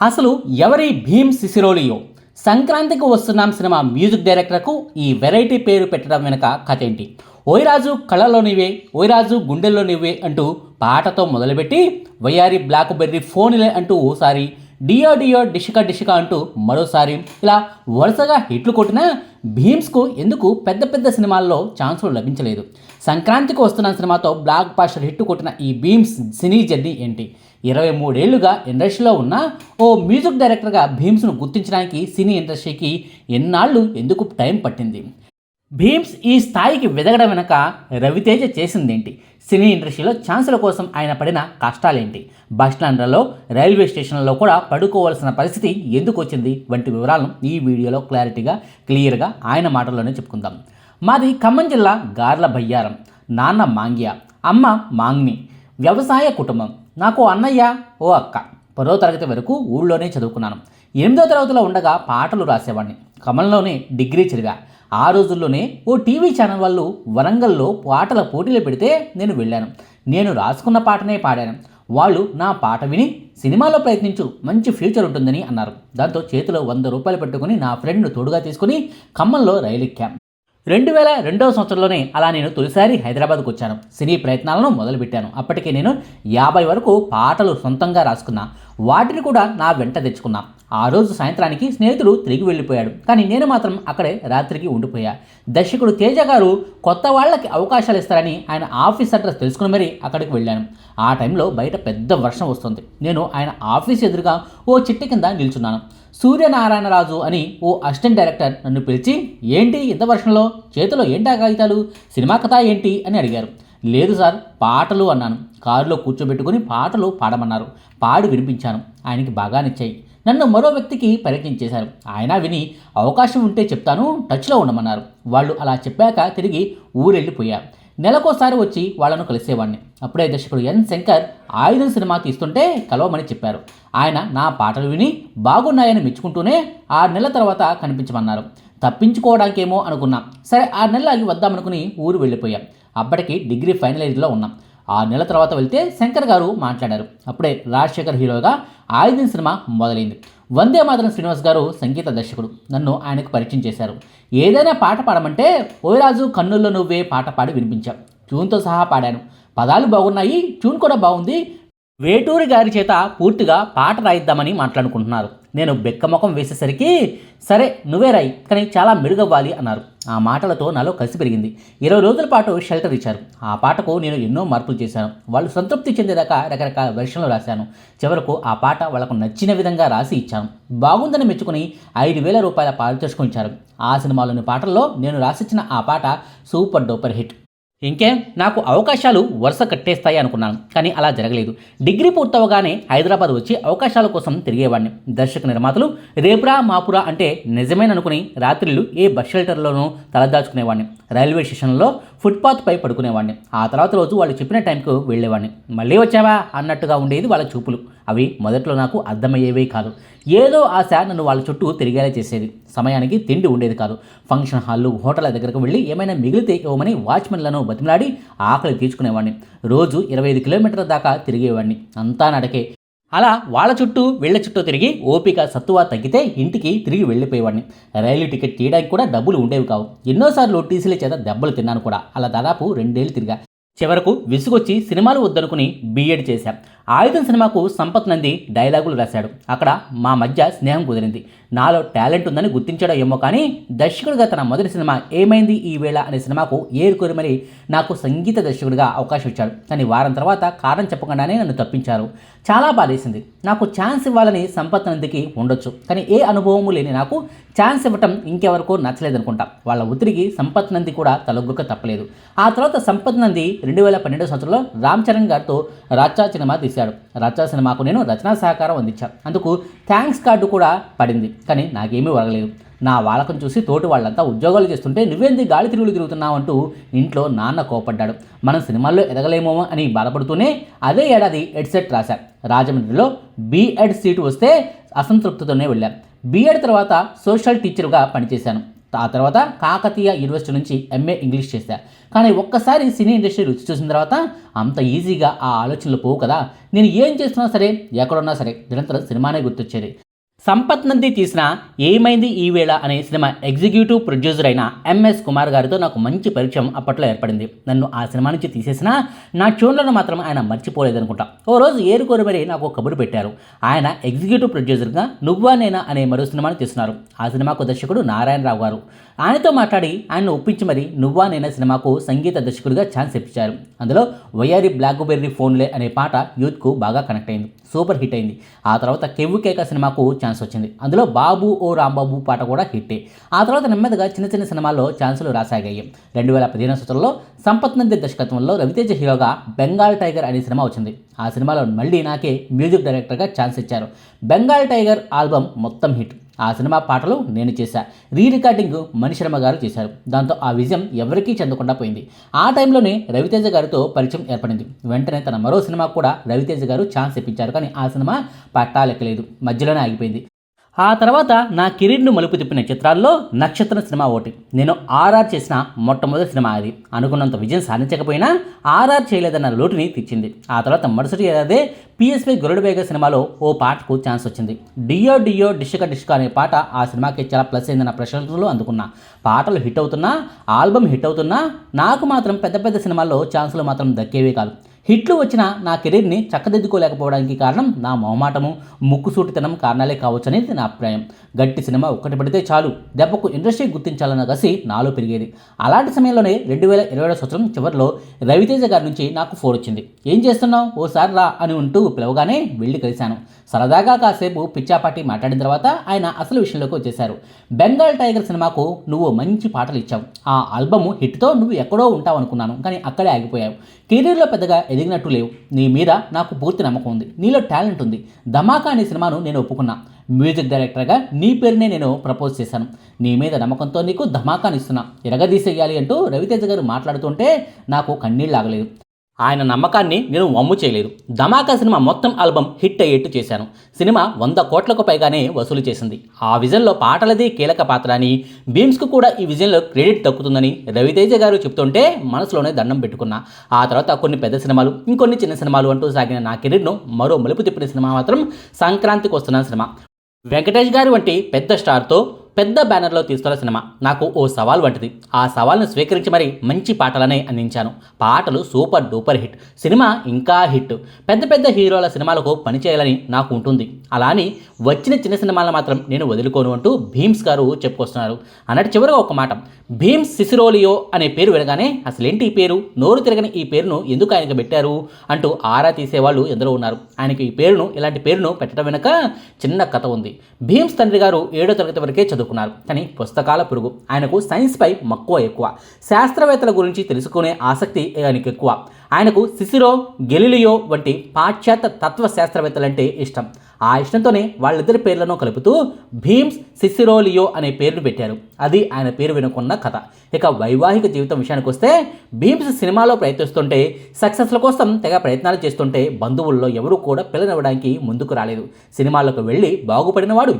అసలు ఎవరి భీమ్ సిసిరోలియో సంక్రాంతికి వస్తున్నాం సినిమా మ్యూజిక్ డైరెక్టర్కు ఈ వెరైటీ పేరు పెట్టడం వెనుక కథ ఏంటి ఓయిరాజు కళలోనివే ఓయిరాజు గుండెల్లోనివే అంటూ పాటతో మొదలుపెట్టి వయ్యారి బ్లాక్ బెర్రీ ఫోన్లే అంటూ ఓసారి డియో డియో డిషిక డిషిక అంటూ మరోసారి ఇలా వరుసగా హిట్లు కొట్టిన భీమ్స్కు ఎందుకు పెద్ద పెద్ద సినిమాల్లో ఛాన్సులు లభించలేదు. సంక్రాంతికి వస్తున్న సినిమాతో బ్లాక్ బాస్టర్ హిట్ కొట్టిన ఈ భీమ్స్ సినీ జర్నీ ఏంటి? ఇరవై మూడేళ్ళుగా ఇండస్ట్రీలో ఉన్న ఓ మ్యూజిక్ డైరెక్టర్గా భీమ్స్ను గుర్తించడానికి సినీ ఇండస్ట్రీకి ఎన్నాళ్ళు ఎందుకు టైం పట్టింది? భీమ్స్ ఈ స్థాయికి వెదగడం వెనక రవితేజ చేసిందేంటి? సినీ ఇండస్ట్రీలో ఛాన్సుల కోసం ఆయన పడిన కష్టాలేంటి? బస్టాండ్లలో రైల్వే స్టేషన్లలో కూడా పడుకోవాల్సిన పరిస్థితి ఎందుకు వచ్చింది? వంటి వివరాలను ఈ వీడియోలో క్లారిటీగా క్లియర్గా ఆయన మాటల్లోనే చెప్పుకుందాం. మాది ఖమ్మం జిల్లా గార్ల బయ్యారం. నాన్న మాంగ్య అమ్మ మాంగ్ని. వ్యవసాయ కుటుంబం. నాకు అన్నయ్య ఓ అక్క. పదో తరగతి వరకు ఊళ్ళోనే చదువుకున్నాను. ఎనిమిదో తరగతిలో ఉండగా పాటలు రాసేవాడిని కమల్లోనే డిగ్రీ చదివా. ఆ రోజుల్లోనే ఓ టీవీ ఛానల్ వాళ్ళు వరంగల్లో పాటల పోటీలు పెడితే నేను వెళ్ళాను. నేను రాసుకున్న పాటనే పాడాను. వాళ్ళు నా పాట విని సినిమాలో ప్రయత్నించు మంచి ఫ్యూచర్ ఉంటుందని అన్నారు. దాంతో చేతిలో వంద రూపాయలు పెట్టుకుని నా ఫ్రెండ్ను తోడుగా తీసుకుని ఖమ్మంలో రైలు ఎక్కాం రెండు వేల రెండవ సంవత్సరంలోనే అలా నేను తొలిసారి హైదరాబాద్కు వచ్చాను. సినీ ప్రయత్నాలను మొదలుపెట్టాను. అప్పటికే నేను యాభై వరకు పాటలు సొంతంగా రాసుకున్నా. వాటిని కూడా నా వెంట తెచ్చుకున్నా. ఆ రోజు సాయంత్రానికి స్నేహితుడు తిరిగి వెళ్ళిపోయాడు. కానీ నేను మాత్రం అక్కడే రాత్రికి ఉండిపోయా. దర్శకుడు తేజ గారు కొత్త వాళ్ళకి అవకాశాలు ఇస్తారని ఆయన ఆఫీస్ అడ్రస్ తెలుసుకుని మరీ అక్కడికి వెళ్ళాను. ఆ టైంలో బయట పెద్ద వర్షం వస్తుంది. నేను ఆయన ఆఫీస్ ఎదురుగా ఓ చెట్టు కింద నిల్చున్నాను. సూర్యనారాయణరాజు అని ఓ అసిస్టెంట్ డైరెక్టర్ నన్ను పిలిచి ఏంటి ఇంత వర్షంలో? చేతిలో ఏంటా కాగితాలు? సినిమా కథ ఏంటి? అని అడిగారు. లేదు సార్ పాటలు అన్నాను. కారులో కూర్చోబెట్టుకుని పాటలు పాడమన్నారు. పాడి వినిపించాను. ఆయనకి బాగా నచ్చాయి. నన్ను మరో వ్యక్తికి పరిచయం చేశారు. ఆయన విని అవకాశం ఉంటే చెప్తాను టచ్లో ఉండమన్నారు. వాళ్ళు అలా చెప్పాక తిరిగి ఊరెళ్ళిపోయారు నెలకోసారి వచ్చి వాళ్ళను కలిసేవాడిని అప్పుడే దర్శకుడు ఎన్ శంకర్ ఆయుధం సినిమా తీస్తుంటే కలవమని చెప్పారు. ఆయన నా పాటలు విని బాగున్నాయని మెచ్చుకుంటూనే ఆరు నెలల తర్వాత కనిపించమన్నారు. తప్పించుకోవడానికేమో అనుకున్నాం. సరే ఆరు నెలలు ఆగి వద్దామనుకుని ఊరు వెళ్ళిపోయాం. అప్పటికి డిగ్రీ ఫైనల్ ఇయర్లో ఉన్నాం. ఆరు నెలల తర్వాత వెళ్తే శంకర్ గారు మాట్లాడారు. అప్పుడే రాజశేఖర్ హీరోగా ఆయుధం సినిమా మొదలైంది. వందే మాతరం శ్రీనివాస్ గారు సంగీత దర్శకుడు. నన్ను ఆయనకు పరిచయం చేశారు. ఏదైనా పాట పాడమంటే ఓయరాజు కన్నుల్లో నువ్వే పాట పాడి వినిపించాం. ట్యూన్తో సహా పాడాను. పదాలు బాగున్నాయి ట్యూన్ కూడా బాగుంది. వేటూరి గారి చేత పూర్తిగా పాట రాయిద్దామని మాట్లాడుకుంటున్నారు. నేను బెక్కముఖం వేసేసరికి సరే నువ్వే రాయి కానీ చాలా మెరుగవ్వాలి అన్నారు. ఆ మాటలతో నాలో కలిసి పెరిగింది. ఇరవై రోజుల పాటు షెల్టర్ ఇచ్చారు. ఆ పాటకు నేను ఎన్నో మార్పులు చేశాను. వాళ్ళు సంతృప్తి చెందేదాకా రకరకాల వెర్షన్లు రాశాను. చివరకు ఆ పాట వాళ్ళకు నచ్చిన విధంగా రాసి ఇచ్చాను. బాగుందని మెచ్చుకుని ఐదు వేల రూపాయల పారితోషికం ఇచ్చారు. ఆ సినిమాలోని పాటల్లో నేను రాసిచ్చిన ఆ పాట సూపర్ డూపర్ హిట్. ఇంకేం? నాకు అవకాశాలు వరుస కట్టేస్తాయి అనుకున్నాను కానీ అలా జరగలేదు. డిగ్రీ పూర్తవగానే హైదరాబాద్ వచ్చి అవకాశాల కోసం తిరిగేవాడిని. దర్శక నిర్మాతలు రేపురా మాపురా అంటే నిజమేననుకుని రాత్రిళ్ళు ఏ బస్ షెల్టర్లోనూ తలదాచుకునేవాడిని. రైల్వే స్టేషన్లో ఫుట్పాత్పై పడుకునేవాడిని ఆ తర్వాత రోజు వాళ్ళు చెప్పిన టైంకు వెళ్ళేవాడిని మళ్ళీ వచ్చావా? అన్నట్టుగా ఉండేది వాళ్ళ చూపులు. అవి మొదట్లో నాకు అర్థమయ్యేవే కాదు. ఏదో ఆశ నన్ను వాళ్ళ చుట్టూ తిరిగేలా చేసేది. సమయానికి తిండి ఉండేది కాదు. ఫంక్షన్ హాల్లు హోటళ్ళ దగ్గరకు వెళ్ళి ఏమైనా మిగిలితే ఇవ్వమని వాచ్మెన్లను బతిమలాడి ఆకలి తీర్చుకునేవాడిని రోజు ఇరవై ఐదు కిలోమీటర్ల దాకా తిరిగేవాడిని అంతా నడకే. అలా వాళ్ళ చుట్టూ వీళ్ళ చుట్టూ తిరిగి ఓపిక సత్తువ తగ్గితే ఇంటికి తిరిగి వెళ్ళిపోయేవాడిని. రైలు టికెట్ తీయడానికి కూడా డబ్బులు ఉండేవి కావు. ఎన్నోసార్లు టీసీల చేత దెబ్బలు తిన్నాను కూడా. అలా దాదాపు రెండేళ్ళు తిరిగా. చివరకు విసుగొచ్చి సినిమాలు వద్దనుకుని బీఎడ్ చేశాం. ఆయుధం సినిమాకు సంపత్ నంది డైలాగులు రాశాడు. అక్కడ మా మధ్య స్నేహం కుదిరింది. నాలో టాలెంట్ ఉందని గుర్తించడం ఏమో కానీ దర్శకుడిగా తన మొదటి సినిమా ఏమైంది ఈ వేళ అనే సినిమాకు ఏరుకోరి మరి నాకు సంగీత దర్శకుడిగా అవకాశం ఇచ్చాడు. కానీ వారం తర్వాత కారణం చెప్పకుండానే నన్ను తప్పించారు. చాలా బాధేసింది నాకు ఛాన్స్ ఇవ్వాలని సంపత్ నందికి ఉండొచ్చు. కానీ ఏ అనుభవము లేని నాకు ఛాన్స్ ఇవ్వటం ఇంకెవరకు నచ్చలేదనుకుంటా. వాళ్ళ ఒత్తిడికి సంపత్ నంది కూడా తలొగ్గుక తప్పలేదు. ఆ తర్వాత సంపత్ నంది రెండు వేల పన్నెండు సంవత్సరంలో రామ్ చరణ్ గారితో రాచా సినిమా చేశాడు. రాచా సినిమాకు నేను రచనా సహకారం అందించాను అందుకు థ్యాంక్స్ కార్డు కూడా పడింది. కానీ నాకేమీ వరగలేదు. నా వాళ్ళకం చూసి తోటి వాళ్ళంతా ఉద్యోగాలు చేస్తుంటే నువ్వేంది గాలి తిరుగులు తిరుగుతున్నావు అంటూ ఇంట్లో నాన్న కోపడ్డాడు. మనం సినిమాల్లో ఎదగలేమో అని బాధపడుతూనే అదే ఏడాది ఎడ్సెట్ రాశా. రాజమండ్రిలో బీఎడ్ సీటు వస్తే అసంతృప్తితోనే వెళ్ళాను బీఎడ్ తర్వాత సోషల్ టీచర్గా పనిచేశాను. ఆ తర్వాత కాకతీయ యూనివర్సిటీ నుంచి ఎంఏ ఇంగ్లీష్ చేశా. కానీ ఒక్కసారి సినీ ఇండస్ట్రీ రుచి చూసిన తర్వాత అంత ఈజీగా ఆ ఆలోచనలు పోవు కదా. నేను ఏం చేస్తున్నా సరే ఎక్కడున్నా సరే నిరంతరం సినిమానే గుర్తొచ్చేది. సంపత్ నంది తీసిన ఏమైంది ఈ వేళ అనే సినిమా ఎగ్జిక్యూటివ్ ప్రొడ్యూసర్ అయిన ఎంఎస్ కుమార్ గారితో నాకు మంచి పరిచయం అప్పట్లో ఏర్పడింది. నన్ను ఆ సినిమా నుంచి తీసేసినా నా చూన్లను మాత్రం ఆయన మర్చిపోలేదనుకుంటా. ఓ రోజు ఏరుకోరు మరి నాకు కబురు పెట్టారు. ఆయన ఎగ్జిక్యూటివ్ ప్రొడ్యూసర్గా నువ్వా నేనా అనే మరో సినిమాను తీస్తున్నారు. ఆ సినిమాకు దర్శకుడు నారాయణరావు గారు. ఆయనతో మాట్లాడి ఆయన్ను ఒప్పించి మరి నువ్వా నేనా సినిమాకు సంగీత దర్శకుడిగా ఛాన్స్ ఇప్పించారు అందులో వయారి బ్లాక్బెర్రీ ఫోన్లే అనే పాట యూత్కు బాగా కనెక్ట్ అయింది. సూపర్ హిట్ అయింది. ఆ తర్వాత కెవ్వు కేక సినిమాకు ఛాన్స్ వచ్చింది. అందులో బాబు ఓ రాంబాబు పాట కూడా హిట్టే. ఆ తర్వాత నెమ్మదిగా చిన్న చిన్న సినిమాల్లో ఛాన్సులు రాసాగాయి. రెండు వేల పదిహేను సంవత్సరంలో సంపత్ నంది దర్శకత్వంలో రవితేజ హీరోగా బెంగాల్ టైగర్ అనే సినిమా వచ్చింది. ఆ సినిమాలో మళ్ళీ నాకే మ్యూజిక్ డైరెక్టర్గా ఛాన్స్ ఇచ్చారు. బెంగాల్ టైగర్ ఆల్బమ్ మొత్తం హిట్. ఆ సినిమా పాటలు నేను చేశా. రీ రికార్డింగ్ మణిశర్మ గారు చేశారు. దాంతో ఆ విజయం ఎవరికీ చెందకుండా పోయింది. ఆ టైంలోనే రవితేజ గారితో పరిచయం ఏర్పడింది. వెంటనే తన మరో సినిమా కూడా రవితేజ గారు ఛాన్స్ ఇప్పించారు కానీ ఆ సినిమా పట్టాలెక్కలేదు. మధ్యలోనే ఆగిపోయింది. ఆ తర్వాత నా కెరీర్ను మలుపు తిప్పిన చిత్రాల్లో నక్షత్రం సినిమా ఒకటి. నేను ఆర్ఆర్ చేసిన మొట్టమొదటి సినిమా అది. అనుకున్నంత విజయం సాధించకపోయినా ఆర్ఆర్ చేయలేదన్న లోటుని తెచ్చింది. ఆ తర్వాత మరుసటి ఏడాదే పిఎస్పై గరుడవేగ సినిమాలో ఓ పాటకు ఛాన్స్ వచ్చింది. డియో డియో డిష్క డిష్క అనే పాట ఆ సినిమాకి చాలా ప్లస్ అయిందన్న ప్రశంసలు అందుకున్నా. పాటలు హిట్ అవుతున్నా ఆల్బమ్ హిట్ అవుతున్నా నాకు మాత్రం పెద్ద పెద్ద సినిమాల్లో ఛాన్సులు మాత్రం దక్కేవే కాదు. హిట్లు వచ్చిన నా కెరీర్ని చక్కదిద్దుకోలేకపోవడానికి కారణం నా మొహమాటము. ముక్కుసూటితనం కారణాలే కావచ్చు అనేది నా అభిప్రాయం. గట్టి సినిమా ఒక్కటి పడితే చాలు. దెబ్బకు ఇండస్ట్రీ గుర్తించాలన్న కసి నాలో పెరిగేది. అలాంటి సమయంలోనే రెండు వేల ఇరవై సంవత్సరం చివరిలో రవితేజ గారి నుంచి నాకు ఫోన్ వచ్చింది. ఏం చేస్తున్నావు? ఓసారి రా అని ఉంటూ పిలవగానే వెళ్ళి కలిశాను. సరదాగా కాసేపు పిచ్చాపాటి మాట్లాడిన తర్వాత ఆయన అసలు విషయంలోకి వచ్చేశారు. బెంగాల్ టైగర్ సినిమాకు నువ్వు మంచి పాటలు ఇచ్చావు. ఆ ఆల్బమ్ హిట్తో నువ్వు ఎక్కడో ఉంటావు అనుకున్నాను కానీ అక్కడే ఆగిపోయావు. కెరీర్లో పెద్దగా ఎదిగినట్టు లేవు. నీ మీద నాకు పూర్తి నమ్మకం ఉంది. నీలో టాలెంట్ ఉంది. ధమాకా అనే సినిమాను నేను ఒప్పుకున్నా. మ్యూజిక్ డైరెక్టర్గా నీ పేరునే నేను ప్రపోజ్ చేశాను. నీ మీద నమ్మకంతో నీకు ధమాకాని ఇస్తున్నా. ఎరగదీసేయాలి అంటూ రవితేజ గారు మాట్లాడుతుంటే నాకు కన్నీళ్ళు ఆగలేదు. ఆయన నమ్మకాన్ని నేను వమ్ము చేయలేదు. ధమాకా సినిమా మొత్తం ఆల్బమ్ హిట్ అయ్యేట్టు చేశాను. సినిమా వంద కోట్లకు పైగానే వసూలు చేసింది. ఆ విజన్లో పాటలదే కీలక పాత్ర అని బీమ్స్కు కూడా ఈ విజన్లో క్రెడిట్ దక్కుతుందని రవితేజ గారు చెప్తుంటే మనసులోనే దండం పెట్టుకున్నా. ఆ తర్వాత కొన్ని పెద్ద సినిమాలు ఇంకొన్ని చిన్న సినిమాలు అంటూ సాగిన నా కెరీర్ను మరో మలుపు తిప్పిన సినిమా మాత్రం సంక్రాంతికి వస్తున్న సినిమా. వెంకటేష్ గారి వంటి పెద్ద స్టార్తో పెద్ద బ్యానర్లో తీస్తున్న సినిమా. నాకు ఓ సవాల్ వంటిది. ఆ సవాల్ను స్వీకరించి మరి మంచి పాటలనే అందించాను. పాటలు సూపర్ డూపర్ హిట్. సినిమా ఇంకా హిట్. పెద్ద పెద్ద హీరోల సినిమాలకు పనిచేయాలని నాకు ఉంటుంది. అలా అని వచ్చిన చిన్న సినిమాలను మాత్రం నేను వదులుకోను అంటూ భీమ్స్ గారు చెప్పుకొస్తున్నారు. అన్నట్టు చివరిగా ఒక మాట. భీమ్స్ సిసిరోలియో అనే పేరు వినగానే అసలేంటి ఈ పేరు? నోరు తిరగని ఈ పేరును ఎందుకు ఆయనకు పెట్టారు? అంటూ ఆరా తీసేవాళ్ళు ఎందరో ఉన్నారు. ఆయనకి ఈ పేరును ఇలాంటి పేరును పెట్టడం వెనుక చిన్న కథ ఉంది. భీమ్స్ తండ్రి గారు ఏడో తరగతి వరకే చదువు చదువుకున్నారు. కానీ పుస్తకాల పురుగు ఆయనకు సైన్స్పై మక్కువ ఎక్కువ. శాస్త్రవేత్తల గురించి తెలుసుకునే ఆసక్తి ఆయనకు ఎక్కువ. ఆయనకు సిసిరో గెలిలియో వంటి పాశ్చాత్య తత్వ శాస్త్రవేత్తలంటే ఇష్టం. ఆ ఇష్టంతోనే వాళ్ళిద్దరి పేర్లను కలుపుతూ భీమ్స్ సిసిరోలియో అనే పేరును పెట్టారు. అది ఆయన పేరు వెనుకున్న కథ. ఇక వైవాహిక జీవితం విషయానికి వస్తే భీమ్స్ సినిమాలో ప్రయత్నిస్తుంటే సక్సెస్ల కోసం తెగ ప్రయత్నాలు చేస్తుంటే బంధువుల్లో ఎవరూ కూడా పిల్లనివ్వడానికి ముందుకు రాలేదు. సినిమాలకు వెళ్ళి బాగుపడిన వాడు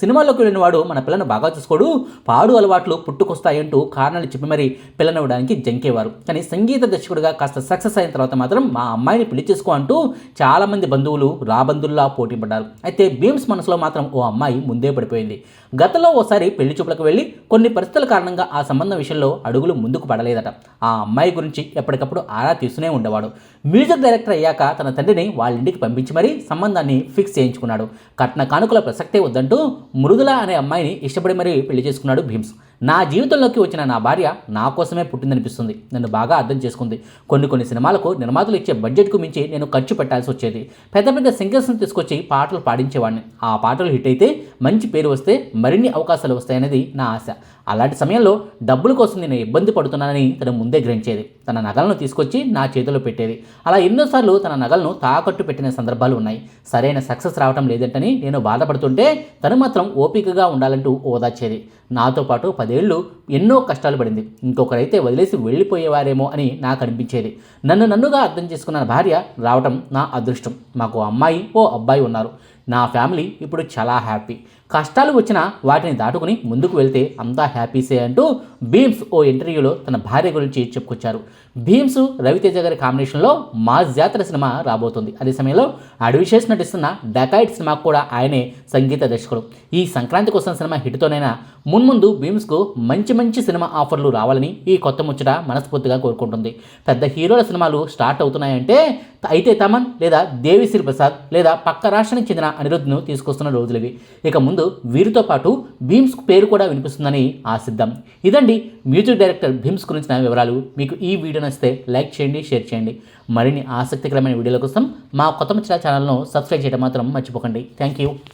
సినిమాల్లోకి వెళ్ళిన వాడు మన పిల్లను బాగా చూసుకోడు పాడు అలవాట్లు పుట్టుకొస్తాయంటూ కారణాలు చెప్పి మరి పిల్లనివ్వడానికి జంకేవారు. కానీ సంగీత దర్శకుడిగా కాస్త సక్సెస్ అయిన తర్వాత మాత్రం మా అమ్మాయిని పెళ్ళి చేసుకో అంటూ చాలామంది బంధువులు రాబందుల్లా పోటీ పడ్డారు. అయితే భీమ్స్ మనసులో మాత్రం ఓ అమ్మాయి ముందే పడిపోయింది. గతంలో ఓసారి పెళ్ళి చూపులకు వెళ్ళి కొన్ని పరిస్థితుల కారణంగా ఆ సంబంధం విషయంలో అడుగులు ముందుకు పడలేదట. ఆ అమ్మాయి గురించి ఎప్పటికప్పుడు ఆరా తీస్తూనే ఉండేవాడు. మ్యూజిక్ డైరెక్టర్ అయ్యాక తన తండ్రిని వాళ్ళ ఇంటికి పంపించి మరీ సంబంధాన్ని ఫిక్స్ చేయించుకున్నాడు. కట్న కానుకల ప్రసక్తే వద్దంటూ మృదుల అనే అమ్మాయిని ఇష్టపడి మరీ పెళ్ళి చేసుకున్నాడు భీమ్స్. నా జీవితంలోకి వచ్చిన నా భార్య నా కోసమే పుట్టిందనిపిస్తుంది. నన్ను బాగా అర్థం చేసుకుంది. కొన్ని కొన్ని సినిమాలకు నిర్మాతలు ఇచ్చే బడ్జెట్కు మించి నేను ఖర్చు పెట్టాల్సి వచ్చేది. పెద్ద పెద్ద సింగర్స్ని తీసుకొచ్చి పాటలు పాడించేవాడిని. ఆ పాటలు హిట్ అయితే మంచి పేరు వస్తే మరిన్ని అవకాశాలు వస్తాయనేది నా ఆశ. అలాంటి సమయంలో డబ్బుల కోసం నేను ఇబ్బంది పడుతున్నానని తను ముందే గ్రహించేది. తన నగలను తీసుకొచ్చి నా చేతిలో పెట్టేది. అలా ఎన్నోసార్లు తన నగలను తాకట్టు పెట్టిన సందర్భాలు ఉన్నాయి. సరైన సక్సెస్ రావటం లేదంటని నేను బాధపడుతుంటే తను మాత్రం ఓపికగా ఉండాలంటూ ఓదార్చేది నాతో పాటు పదేళ్ళు ఎన్నో కష్టాలు పడింది. ఇంకొకరైతే వదిలేసి వెళ్ళిపోయేవారేమో అని నాకు అనిపించేది. నన్ను నన్నుగా అర్థం చేసుకున్న భార్య రావటం నా అదృష్టం. మాకు అమ్మాయి ఓ అబ్బాయి ఉన్నారు. నా ఫ్యామిలీ ఇప్పుడు చాలా హ్యాపీ. కష్టాలు వచ్చినా వాటిని దాటుకుని ముందుకు వెళ్తే అంతా హ్యాపీసే అంటూ భీమ్స్ ఓ ఇంటర్వ్యూలో తన భార్య గురించి చెప్పుకొచ్చారు. భీమ్స్ రవితేజ గారి కాంబినేషన్లో మాస్ జాతర సినిమా రాబోతుంది. అదే సమయంలో అడ్విషేస్ నటిస్తున్న డకాయిట్ సినిమాకు కూడా ఆయనే సంగీత దర్శకుడు. ఈ సంక్రాంతి కోసం సినిమా హిట్తోనైనా మున్ముందు భీమ్స్కు మంచి మంచి సినిమా ఆఫర్లు రావాలని ఈ కొత్త ముచ్చట మనస్ఫూర్తిగా కోరుకుంటుంది. పెద్ద హీరోల సినిమాలు స్టార్ట్ అవుతున్నాయంటే అయితే తమన్ లేదా దేవిశ్రీ ప్రసాద్ లేదా పక్క రాష్ట్రానికి చెందిన అనిరుద్ధ్ను తీసుకొస్తున్న రోజులవి. ఇక ముందు వీరితో పాటు భీమ్స్ పేరు కూడా వినిపిస్తుందని ఆశిద్దాం ఇదండి మ్యూజిక్ డైరెక్టర్ భీమ్స్ గురించిన వివరాలు. మీకు ఈ వీడియో నచ్చితే లైక్ చేయండి షేర్ చేయండి. మరిన్ని ఆసక్తికరమైన వీడియోల కోసం మా కొత్త మిత్ర ఛానల్ను సబ్స్క్రైబ్ చేయడం మాత్రం మర్చిపోకండి. Thank you.